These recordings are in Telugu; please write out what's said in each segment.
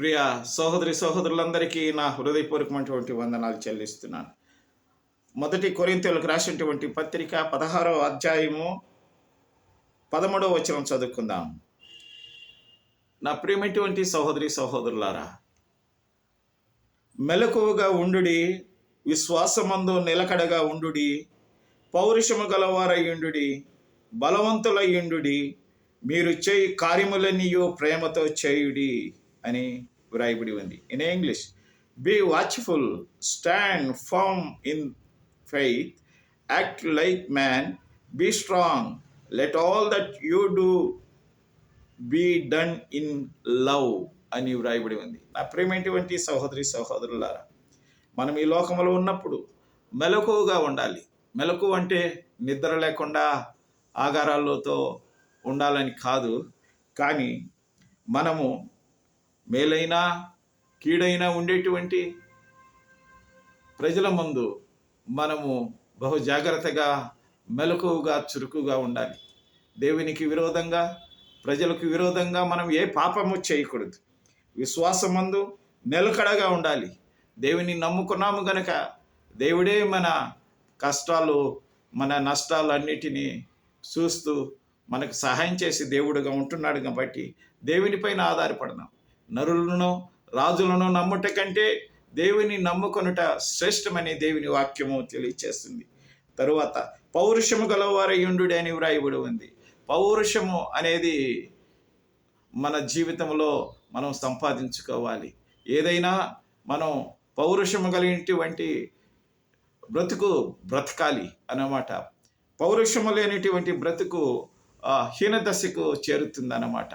ప్రియ సహోదరి సహోదరులందరికీ నా హృదయపూర్వకమైనటువంటి వందనాలు చెల్లిస్తున్నాను. మొదటి కొరింతలకు రాసినటువంటి పత్రిక పదహారవ అధ్యాయము పదమూడవ వచనం చదువుకుందాం. నా ప్రియమైనటువంటి సహోదరి సహోదరులారా మెలకువగా ఉండుడి విశ్వాసమందు నిలకడగా ఉండుడి పౌరుషము గలవారయ్యుండుడి బలవంతులయ్యుండుడి మీరు చేయి కార్యములనియో ప్రేమతో చేయుడి. అని వ్రాయబడి ఉంది. In English be watchful stand firm in faith act like man be strong let all that you do be done in love అని వ్రాయబడి ఉంది. నా ప్రేమేటువంటి సహోదరి సహోదరులారా మనం ఈ లోకంలో ఉన్నప్పుడు మెలకువగా ఉండాలి. మెలకు అంటే నిద్ర లేకుండా ఆగారాలతో ఉండాలని కాదు. కానీ మనము మేలైన కీడైనా ఉండేటువంటి ప్రజల ముందు మనము బహు జాగ్రత్తగా మెలకువగా చురుకుగా ఉండాలి. దేవునికి విరోధంగా ప్రజలకు విరోధంగా మనం ఏ పాపము చేయకూడదు. విశ్వాసమందు నిలకడగా ఉండాలి. దేవుని నమ్ముకున్నాము గనక దేవుడే మన కష్టాలు మన నష్టాలన్నిటినీ చూస్తూ మనకు సహాయం చేసి దేవుడుగా ఉంటున్నాడు కాబట్టి దేవునిపైన ఆధారపడదాం. నరులను రాజులను నమ్ముట కంటే దేవుని నమ్ముకొనుట శ్రేష్టమని దేవుని వాక్యము తెలియచేస్తుంది. తరువాత పౌరుషము గలవారయుండు అని వ్రాయబడి ఉంది. పౌరుషము అనేది మన జీవితంలో మనం సంపాదించుకోవాలి. ఏదైనా మనం పౌరుషము కలిగినటువంటి బ్రతుకు బ్రతకాలి అన్నమాట. పౌరుషము లేనిటువంటి బ్రతుకు ఆ, హీనదశకు చేరుతుందన్నమాట.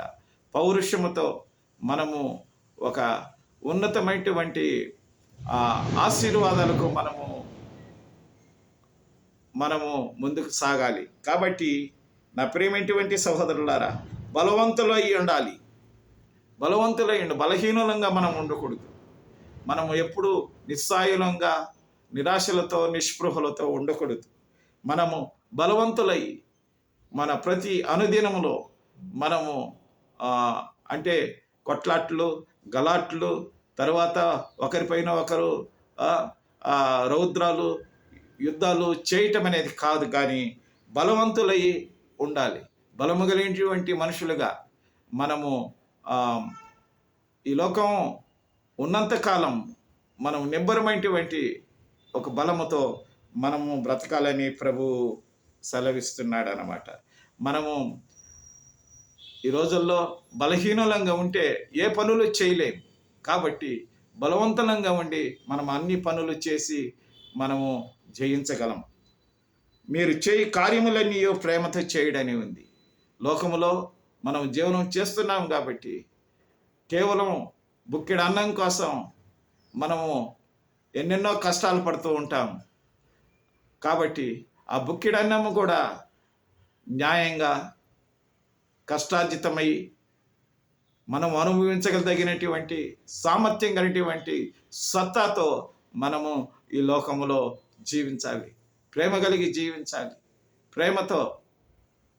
పౌరుషముతో మనము ఒక ఉన్నతమైనటువంటి ఆశీర్వాదాలకు మనము మనము ముందుకు సాగాలి. కాబట్టి నా ప్రేమేటువంటి సహోదరులారా బలవంతులై ఉండాలి. బలవంతులై ఉండి బలహీనులంగా మనం ఉండకూడదు. మనము ఎప్పుడు నిస్సాయులంగా నిరాశలతో నిస్పృహలతో ఉండకూడదు. మనము బలవంతులై మన ప్రతి అనుదినములో మనము అంటే కొట్లాట్లు గలాట్లు తర్వాత ఒకరిపైన ఒకరు రౌద్రాలు యుద్ధాలు చేయటం అనేది కాదు కానీ బలవంతులై ఉండాలి. బలము కలిగినటువంటి మనుషులుగా మనము ఈ లోకం ఉన్నంతకాలం మనం నిబ్బరమైనటువంటి ఒక బలముతో మనము బ్రతకాలని ప్రభు సెలవిస్తున్నాడు అన్నమాట మనము ఈ రోజుల్లో బలహీనులంగా ఉంటే ఏ పనులు చేయలేము కాబట్టి బలవంతంగా ఉండి మనం అన్ని పనులు చేసి మనము జయించగలం. మీరు చేయి కార్యములన్నీ ప్రేమతో చేయడని ఉంది. లోకములో మనం జీవనం చేస్తున్నాం కాబట్టి కేవలం బుక్కెడు అన్నం కోసం మనము ఎన్నెన్నో కష్టాలు పడుతూ ఉంటాం. కాబట్టి ఆ బుక్కెడు అన్నం కూడా న్యాయంగా కష్టార్జితమై మనం అనుభవించగలదగినటువంటి సామర్థ్యం కలిగినటువంటి సత్తాతో మనము ఈ లోకములో జీవించాలి. ప్రేమ కలిగి జీవించాలి. ప్రేమతో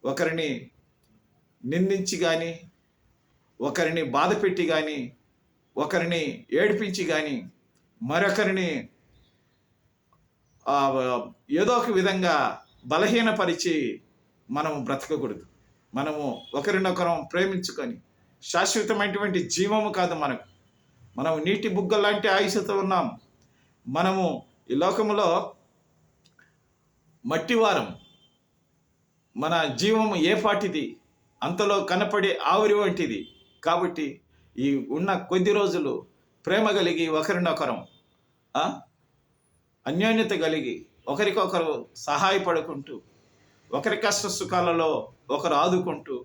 ఒకరిని నిందించి కానీ ఒకరిని బాధ పెట్టి కానీ ఒకరిని ఏడిపించి కానీ మరొకరిని ఏదో ఒక విధంగా బలహీనపరిచి మనము బ్రతకకూడదు. మనము ఒకరినొకరం ప్రేమించుకొని శాశ్వతమైనటువంటి జీవము కాదు మనకు. మనం నీటి బుగ్గ లాంటి ఆయుషతో ఉన్నాం. మనము ఈ లోకములో మట్టివారం. మన జీవము ఏ పాటిది? అంతలో కనపడే ఆవిరి వంటిది. కాబట్టి ఈ ఉన్న కొద్ది రోజులు ప్రేమ కలిగి ఒకరినొకరం అన్యోన్యత కలిగి ఒకరికొకరు సహాయపడుకుంటూ ఒకరి కష్ట సుఖాలలో ఒకరు ఆదుకుంటూ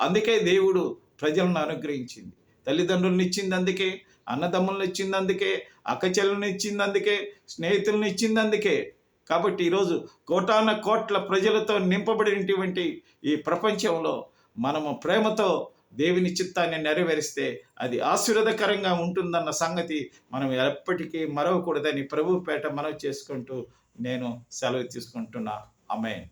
అందుకే దేవుడు ప్రజలను అనుగ్రహించింది. తల్లిదండ్రులను ఇచ్చింది అందుకే అన్నదమ్ములను ఇచ్చింది అందుకే అక్క ఇచ్చింది అందుకే స్నేహితులను ఇచ్చింది అందుకే కాబట్టి ఈరోజు కోటాన కోట్ల ప్రజలతో నింపబడినటువంటి ఈ ప్రపంచంలో మనము ప్రేమతో దేవుని చిత్తాన్ని నెరవేరిస్తే అది ఆశీర్వదకరంగా ఉంటుందన్న సంగతి మనం ఎప్పటికీ మరవకూడదని ప్రభు పేట మనవి చేసుకుంటూ నేను సెలవు తీసుకుంటున్నా. అమ్మాయి